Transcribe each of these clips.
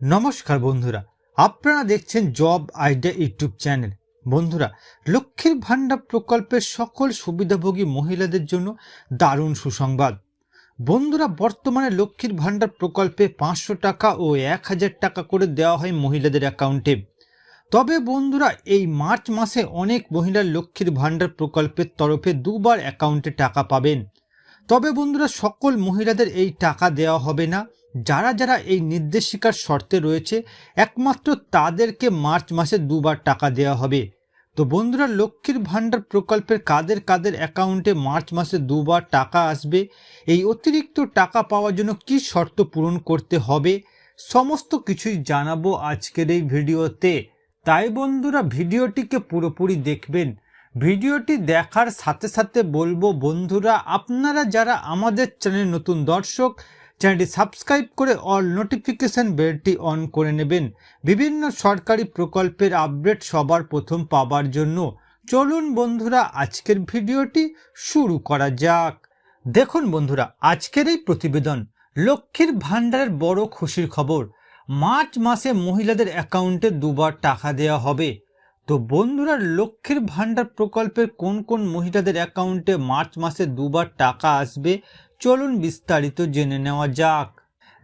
নমস্কার বন্ধুরা, আপনারা দেখছেন জব আইডিয়া ইউটিউব চ্যানেল। বন্ধুরা, লক্ষ্মীর ভাণ্ডার প্রকল্পের সকল সুবিধাভোগী মহিলাদের জন্য দারুণ সুসংবাদ। বন্ধুরা, বর্তমানে লক্ষ্মীর ভাণ্ডার প্রকল্পে পাঁচশো টাকা ও এক হাজার টাকা করে দেওয়া হয় মহিলাদের অ্যাকাউন্টে। তবে বন্ধুরা, এই মার্চ মাসে অনেক মহিলা লক্ষ্মীর ভাণ্ডার প্রকল্পের তরফে দুবার অ্যাকাউন্টে টাকা পাবেন। তবে বন্ধুরা, সকল মহিলাদের এই টাকা দেওয়া হবে না। যারা যারা এই নির্দেশিকার শর্তে রয়েছে, একমাত্র তাদেরকে মার্চ মাসে দুবার টাকা দেওয়া হবে। তো বন্ধুরা, লক্ষ্মীর ভাণ্ডার প্রকল্পের কাদের কাদের অ্যাকাউন্টে মার্চ মাসে দুবার টাকা আসবে, এই অতিরিক্ত টাকা পাওয়ার জন্য কি শর্ত পূরণ করতে হবে, সমস্ত কিছুই জানাব আজকের এই ভিডিওতে। তাই বন্ধুরা, ভিডিওটিকে পুরোপুরি দেখবেন। ভিডিওটি দেখার সাথে সাথে বলব, বন্ধুরা, আপনারা যারা আমাদের চ্যানেল নতুন দর্শক চ্যানেলটি সাবস্ক্রাইব করে অল নোটিফিকেশন বেলটি অন করে নেবেন। বিভিন্ন সরকারি প্রকল্পের আপডেট সবার প্রথম পাবার জন্য চলুন বন্ধুরা, আজকের ভিডিওটি শুরু করা যাক। দেখুন বন্ধুরা, আজকের এই প্রতিবেদন লক্ষ্মীর ভাণ্ডারের বড় খুশির খবর। মার্চ মাসে মহিলাদের অ্যাকাউন্টে দুবার টাকা দেওয়া হবে। তো বন্ধুরা, লক্ষ্মীর ভাণ্ডার প্রকল্পের কোন কোন মহিলাদের অ্যাকাউন্টে মার্চ মাসে দুবার টাকা আসবে, চলুন বিস্তারিত জেনে নেওয়া যাক।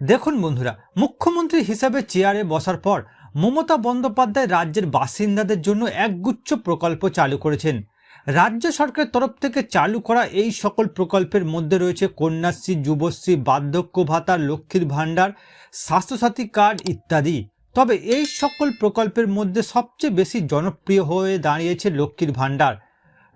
দেখুন বন্ধুরা, মুখ্যমন্ত্রী হিসাবে চেয়ারে বসার পর মমতা বন্দ্যোপাধ্যায় রাজ্যের বাসিন্দাদের জন্য একগুচ্ছ প্রকল্প চালু করেছেন। রাজ্য সরকারের তরফ থেকে চালু করা এই সকল প্রকল্পের মধ্যে রয়েছে কন্যাশ্রী, যুবশ্রী, বার্ধক্য ভাতা, লক্ষ্মীর ভাণ্ডার, স্বাস্থ্যসাথী কার্ড ইত্যাদি। তবে এই সকল প্রকল্পের মধ্যে সবচেয়ে বেশি জনপ্রিয় হয়ে দাঁড়িয়েছে লক্ষ্মীর ভাণ্ডার।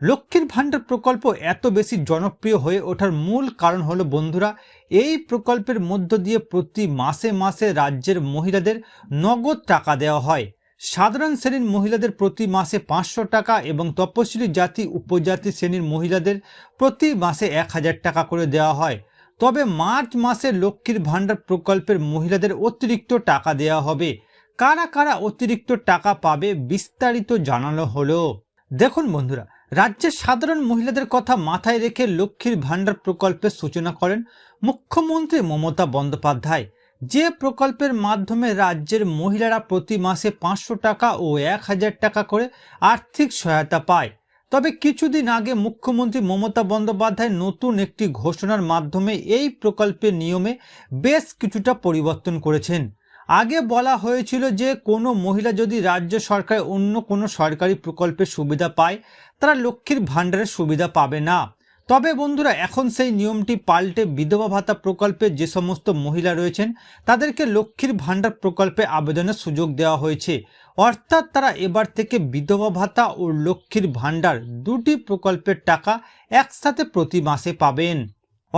লক্ষ্মীর ভাণ্ডার প্রকল্প এত বেশি জনপ্রিয় হয়ে ওঠার মূল কারণ হলো, বন্ধুরা, এই প্রকল্পের মধ্য দিয়ে প্রতি মাসে মাসে রাজ্যের মহিলাদের নগদ টাকা দেওয়া হয়। সাধারণ শ্রেণির মহিলাদের প্রতি মাসে পাঁচশো টাকা এবং তপশিলি জাতি, উপজাতি শ্রেণির মহিলাদের প্রতি মাসে এক হাজার টাকা করে দেওয়া হয়। তবে মার্চ মাসে লক্ষ্মীর ভাণ্ডার প্রকল্পের মহিলাদের অতিরিক্ত টাকা দেওয়া হবে। কারা কারা অতিরিক্ত টাকা পাবে বিস্তারিত জানানো হলো। দেখুন বন্ধুরা, রাজ্যের সাধারণ মহিলাদের কথা মাথায় রেখে লক্ষ্মীর ভাণ্ডার প্রকল্পের সূচনা করেন মুখ্যমন্ত্রী মমতা বন্দ্যোপাধ্যায়। যে প্রকল্পের মাধ্যমে রাজ্যের মহিলারা প্রতি মাসে পাঁচশো টাকা ও এক হাজার টাকা করে আর্থিক সহায়তা পায়। তবে কিছুদিন আগে মুখ্যমন্ত্রী মমতা বন্দ্যোপাধ্যায় নতুন একটি ঘোষণার মাধ্যমে এই প্রকল্পের নিয়মে বেশ কিছুটা পরিবর্তন করেছেন। আগে বলা হয়েছিল যে কোনো মহিলা যদি রাজ্য সরকার অন্য কোনো সরকারি প্রকল্পের সুবিধা পায়, তারা লক্ষ্মীর ভাণ্ডারের সুবিধা পাবে না। তবে বন্ধুরা, এখন সেই নিয়মটি পাল্টে বিধবা ভাতা প্রকল্পে যে সমস্ত মহিলা রয়েছেন, তাদেরকে লক্ষ্মীর ভাণ্ডার প্রকল্পে আবেদনের সুযোগ দেওয়া হয়েছে। অর্থাৎ তারা এবার থেকে বিধবা ভাতা ও লক্ষ্মীর ভাণ্ডার দুটি প্রকল্পের টাকা একসাথে প্রতি মাসে পাবেন।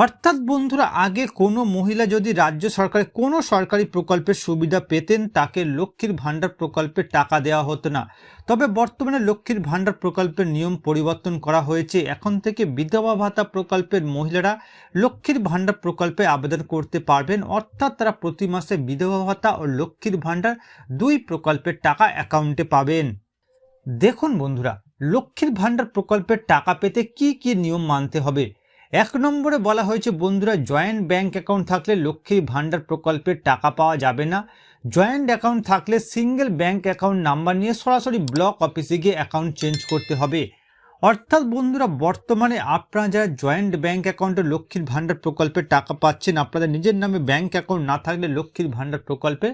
অর্থাৎ বন্ধুরা, আগে কোনো মহিলা যদি রাজ্য সরকারের কোনো সরকারি প্রকল্পের সুবিধা পেতেন, তাকে লক্ষ্মীর ভাণ্ডার প্রকল্পে টাকা দেওয়া হতো না। তবে বর্তমানে লক্ষ্মীর ভাণ্ডার প্রকল্পের নিয়ম পরিবর্তন করা হয়েছে। এখন থেকে বিধবা ভাতা প্রকল্পের মহিলারা লক্ষ্মীর ভাণ্ডার প্রকল্পে আবেদন করতে পারবেন। অর্থাৎ তারা প্রতি মাসে বিধবা ভাতা ও লক্ষ্মীর ভাণ্ডার দুই প্রকল্পের টাকা অ্যাকাউন্টে পাবেন। দেখুন বন্ধুরা, লক্ষ্মীর ভাণ্ডার প্রকল্পের টাকা পেতে কি কি নিয়ম মানতে হবে? এক নম্বরে বলা হয়েছে, বন্ধুরা জয়েন্ট ব্যাংক অ্যাকাউন্ট থাকলে লক্ষ্মীর ভাণ্ডার প্রকল্পের টাকা পাওয়া যাবে না। জয়েন্ট অ্যাকাউন্ট থাকলে সিঙ্গেল ব্যাংক অ্যাকাউন্ট নাম্বার নিয়ে সরাসরি ব্লক অফিসে গিয়ে অ্যাকাউন্ট চেঞ্জ করতে হবে। অর্থাৎ, বন্ধুরা, বর্তমানে আপনারা যারা জয়েন্ট ব্যাংক অ্যাকাউন্টে লক্ষ্মীর ভাণ্ডার প্রকল্পের টাকা পাচ্ছেন, আপনাদের নিজের নামে ব্যাংক অ্যাকাউন্ট না থাকলে লক্ষ্মীর ভাণ্ডার প্রকল্পে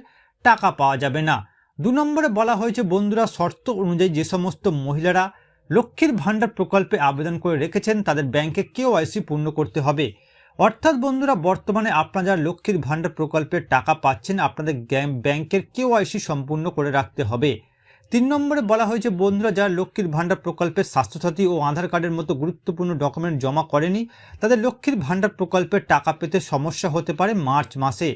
টাকা পাওয়া যাবে না। দু নম্বরে বলা হয়েছে, বন্ধুরা, শর্ত অনুযায়ী যে সমস্ত মহিলারা লক্ষ্মীর ভাণ্ডার প্রকল্পে আবেদন করে রেখেছেন তাদের ব্যাংকে কেওয়াইসি পূর্ণ করতে হবে। অর্থাৎ বন্ধুরা, বর্তমানে আপনারা যারা লক্ষ্মীর ভাণ্ডার প্রকল্পের টাকা পাচ্ছেন, আপনাদের ব্যাংকের কেওয়াইসি সম্পূর্ণ করে রাখতে হবে। তিন নম্বরে বলা হয়েছে, বন্ধুরা, যারা লক্ষ্মীর ভাণ্ডার প্রকল্পের স্বাস্থ্যসাথী ও আধার কার্ডের মতো গুরুত্বপূর্ণ ডকুমেন্ট জমা করেনি, তাদের লক্ষ্মীর ভাণ্ডার প্রকল্পের টাকা পেতে সমস্যা হতে পারে মার্চ মাসে।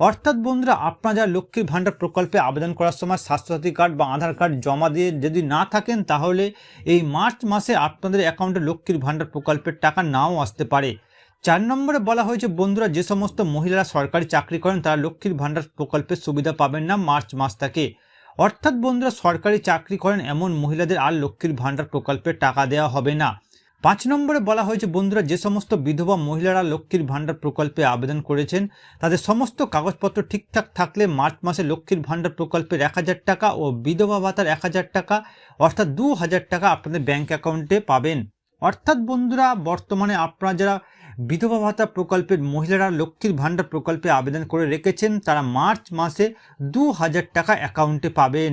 অর্থাৎ বন্ধুরা, আপনারা যারা লক্ষ্মীর ভাণ্ডার প্রকল্পে আবেদন করার সময় স্বাস্থ্যসাথী কার্ড বা আধার কার্ড জমা দিয়ে যদি না থাকেন, তাহলে এই মার্চ মাসে আপনাদের অ্যাকাউন্টে লক্ষ্মীর ভাণ্ডার প্রকল্পের টাকা নাও আসতে পারে। চার নম্বরে বলা হয়েছে, বন্ধুরা, যে সমস্ত মহিলারা সরকারি চাকরি করেন, তারা লক্ষ্মীর ভাণ্ডার প্রকল্পের সুবিধা পাবেন না মার্চ মাস থেকে। অর্থাৎ বন্ধুরা, সরকারি চাকরি করেন এমন মহিলাদের আর লক্ষ্মীর ভাণ্ডার প্রকল্পের টাকা দেওয়া হবে না। পাঁচ নম্বরে বলা হয়েছে, বন্ধুরা, যে সমস্ত বিধবা মহিলারা লক্ষ্মীর ভাণ্ডার প্রকল্পে আবেদন করেছেন, তাদের সমস্ত কাগজপত্র ঠিকঠাক থাকলে মার্চ মাসে লক্ষ্মীর ভাণ্ডার প্রকল্পের এক হাজার টাকা ও বিধবা ভাতার এক হাজার টাকা, অর্থাৎ দু হাজার টাকা আপনাদের ব্যাঙ্ক অ্যাকাউন্টে পাবেন। অর্থাৎ, বন্ধুরা, বর্তমানে আপনারা যারা বিধবা ভাতা প্রকল্পের মহিলারা লক্ষ্মীর ভাণ্ডার প্রকল্পে আবেদন করে রেখেছেন, তারা মার্চ মাসে দু হাজার টাকা অ্যাকাউন্টে পাবেন।